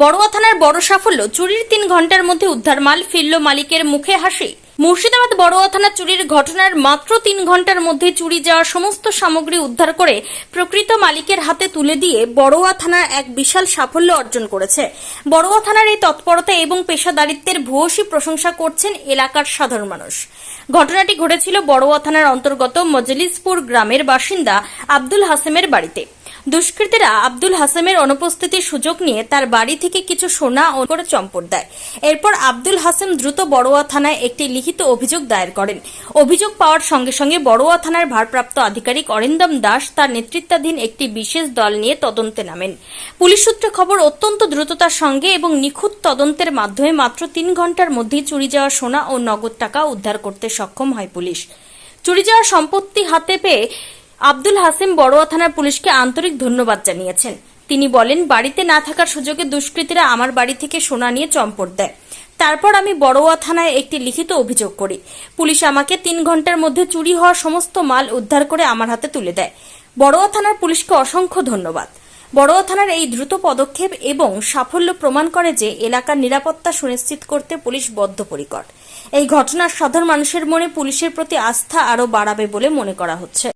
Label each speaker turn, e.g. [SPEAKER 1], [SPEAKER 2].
[SPEAKER 1] বড়ুয়া থানার বড় সাফল্য, চুরির তিন ঘণ্টার মধ্যে উদ্ধার মাল ফিরল মালিকের মুখে হাসি। মুর্শিদাবাদ বড়ুয়া থানা চুরির ঘটনার মাত্র তিন ঘণ্টার মধ্যে চুরি যাওয়া সমস্ত সামগ্রী উদ্ধার করে প্রকৃত মালিকের হাতে তুলে দিয়ে বড়ুয়া থানা এক বিশাল সাফল্য অর্জন করেছে। বড়ুয়া থানার এই তৎপরতা এবং পেশাদারিত্বের ভূয়সী প্রশংসা করছেন এলাকার সাধারণ মানুষ। ঘটনাটি ঘটেছিল বড়ুয়া থানার অন্তর্গত মজলিসপুর গ্রামের বাসিন্দা আব্দুল হাসেমের বাড়িতে। দুষ্কৃতীরা আব্দুল হাসেমের অনুপস্থিতির সুযোগ নিয়ে তার বাড়ি থেকে কিছু সোনা ও করে চম্পট দেয়। এরপর আব্দুল হাসেম দ্রুত বড়ুয়া থানায় একটি লিখিত অভিযোগ দায়ের করেন। অভিযোগ পাওয়ার সঙ্গে সঙ্গে বড়ুয়া থানার ভারপ্রাপ্ত আধিকারিক অরিন্দম দাস তার নেতৃত্বাধীন একটি বিশেষ দল নিয়ে তদন্তে নামেন। পুলিশ সূত্রে খবর, অত্যন্ত দ্রুততার সঙ্গে এবং নিখুঁত তদন্তের মাধ্যমে মাত্র তিন ঘণ্টার মধ্যেই চুরি যাওয়া সোনা ও নগদ টাকা উদ্ধার করতে সক্ষম হয় পুলিশ। চুরি যাওয়া সম্পত্তি হাতে পেয়ে আব্দুল হাসিম বড়ুয়া থানার পুলিশকে আন্তরিক ধন্যবাদ জানিয়েছেন। তিনি বলেন, বাড়িতে না থাকার সুযোগে দুষ্কৃতীরা আমার বাড়ি থেকে সোনা নিয়ে চম্পট দেয়। তারপর আমি বড়ুয়া থানায় একটি লিখিত অভিযোগ করি। পুলিশ আমাকে তিন ঘণ্টার মধ্যে চুরি হওয়া সমস্ত মাল উদ্ধার করে আমার হাতে তুলে দেয়। বড়ুয়া থানার পুলিশকে অসংখ্য ধন্যবাদ। বড়ুয়া থানার এই দ্রুত পদক্ষেপ এবং সাফল্য প্রমাণ করে যে এলাকার নিরাপত্তা সুনিশ্চিত করতে পুলিশ বদ্ধপরিকর। এই ঘটনার সাধারণ মানুষের মনে পুলিশের প্রতি আস্থা আরও বাড়াবে বলে মনে করা হচ্ছে।